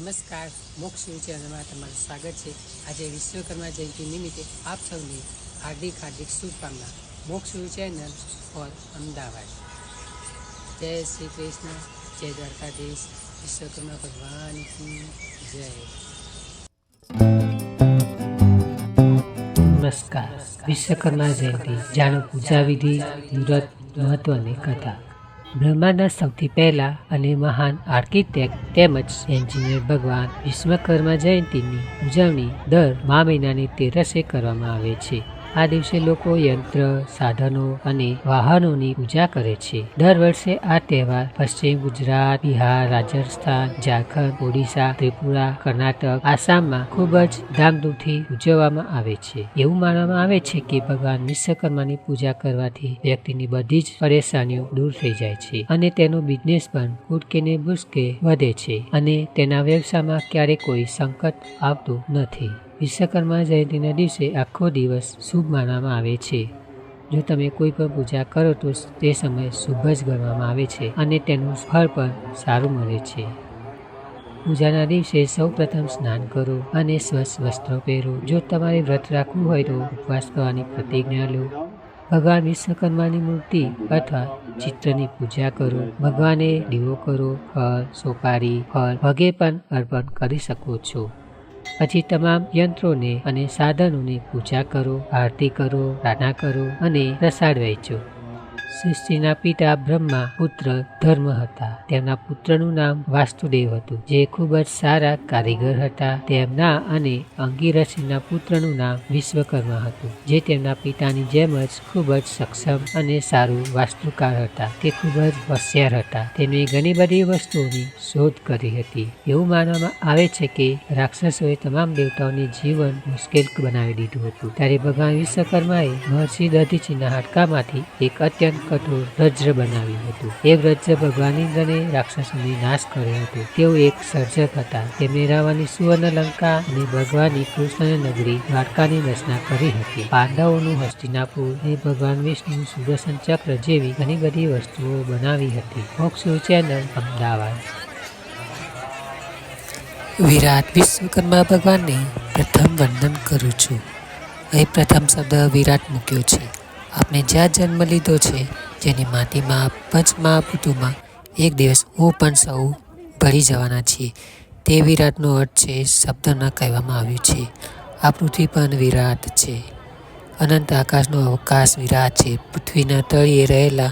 નમસ્કાર. મોક્ષ ચેનલમાં તમારું સ્વાગત છે. આજે વિશ્વકર્મા જયંતિ નિમિત્તે આપ સૌને હાર્દિક હાર્દિક શુભકામના. મોક્ષ ચેનલ ફોર અમદાવાદ. જય શ્રી કૃષ્ણ. જય દ્વારકાધીશ. વિશ્વકર્મા ભગવાન કી જય. નમસ્કાર. વિશ્વકર્મા જયંતિ, જાણો પૂજા વિધિ મુહૂર્ત મહત્વની કથા. બ્રહ્માંડના સૌથી પહેલા અને મહાન આર્કિટેક્ટ તેમજ એન્જિનિયર ભગવાન વિશ્વકર્મા જયંતિની ઉજવણી દર મા મહિનાની તેરસે કરવામાં આવે છે. આ દિવસે લોકો યંત્ર, સાધનો અને વાહનોની પૂજા કરે છે. દર વર્ષે આ તહેવાર પશ્ચિમ ગુજરાત, બિહાર, રાજસ્થાન, ઝારખંડ, ઓડિશા, ત્રિપુરા, કર્ણાટક, આસામમાં ખૂબ જ ધામધૂમથી ઉજવવામાં આવે છે. એવું માનવામાં આવે છે કે ભગવાન વિશ્વકર્માની પૂજા કરવાથી વ્યક્તિની બધી જ પરેશાનીઓ દૂર થઈ જાય છે અને તેનો બિઝનેસ પણ કૂદકે ને ભૂસકે વધે છે અને તેના વ્યવસાયમાં ક્યારેય કોઈ સંકટ આવતું નથી. વિશ્વકર્મા જયંતિના દિવસે આખો દિવસ શુભ માનવામાં આવે છે. જો તમે કોઈ પણ પૂજા કરો તો તે સમયે શુભ જ ગણવામાં આવે છે અને તેનું ફળ પણ સારું મળે છે. પૂજાના દિવસે સૌ પ્રથમ સ્નાન કરો અને સ્વચ્છ વસ્ત્રો પહેરો. જો તમારે વ્રત રાખવું હોય તો ઉપવાસ કરવાની પ્રતિજ્ઞા લો. ભગવાન વિશ્વકર્માની મૂર્તિ અથવા ચિત્રની પૂજા કરો. ભગવાને દીવો કરો, ફળ, સોપારી, ફળ વગે પણ અર્પણ કરી શકો છો. પછી તમામ યંત્રોને અને સાધનોની પૂજા કરો આરતી કરો પ્રાર્થના કરો અને પ્રસાદ વહેંચો. સૃષ્ટિના પિતા બ્રહ્મા પુત્ર ધર્મ હતા. તેમના પુત્રનું નામ વાસ્તુદેવ હતું, જે ખૂબ જ સારા કારીગર હતા. તેમના અને અંગીરસિંહના પુત્રનું નામ વિશ્વકર્મા હતું, જે તેમના પિતાની જેમ જ ખૂબ જ સક્ષમ અને સારું વાસ્તુકાર હતા. તે ખૂબ જ હોશિયાર હતા. તેમણે ઘણી બધી વસ્તુઓની શોધ કરી હતી. એવું માનવામાં આવે છે કે રાક્ષસોએ તમામ દેવતાઓને જીવન મુશ્કેલ બનાવી દીધું હતું. ત્યારે ભગવાન વિશ્વકર્માએ મહર્ષિ દધીચીના હાડકામાંથી એક અત્યંત કઠોર વજ્ર બનાવ્યું હતું. એ વજ્ર ભગવાન ઇન્દ્રને રાક્ષસોને નાશ કર્યો હતો. તેઓ એક સર્જક હતા. તેમણે રાવણની સુવર્ણ લંકા અને ભગવાની કૃષ્ણ નગરી દ્વારકાની રચના કરી હતી. પાંડવોનું હસ્તિનાપુર એ ભગવાન વિષ્ણુ સુદર્શન ચક્ર જેવી ઘણી બધી વસ્તુઓ બનાવી હતી. મોક્ષ ચેનલ અમદાવાદ. વિરાટ વિશ્વકર્મા ભગવાનને પ્રથમ વંદન કરું છું. અહીં પ્રથમ શબ્દ વિરાટ મૂક્યો છે. આપણે જ્યાં જન્મ લીધો છે, જેની માટીમાં પંચમહાભૂતોમાં એક દિવસ હું પણ સૌ ભળી જવાના છીએ. તે વિરાટનો અર્થ છે શબ્દમાં કહેવામાં આવ્યું છે, આ પૃથ્વી પણ વિરાટ છે. અનંત આકાશનો અવકાશ વિરાટ છે. પૃથ્વીના તળિયે રહેલા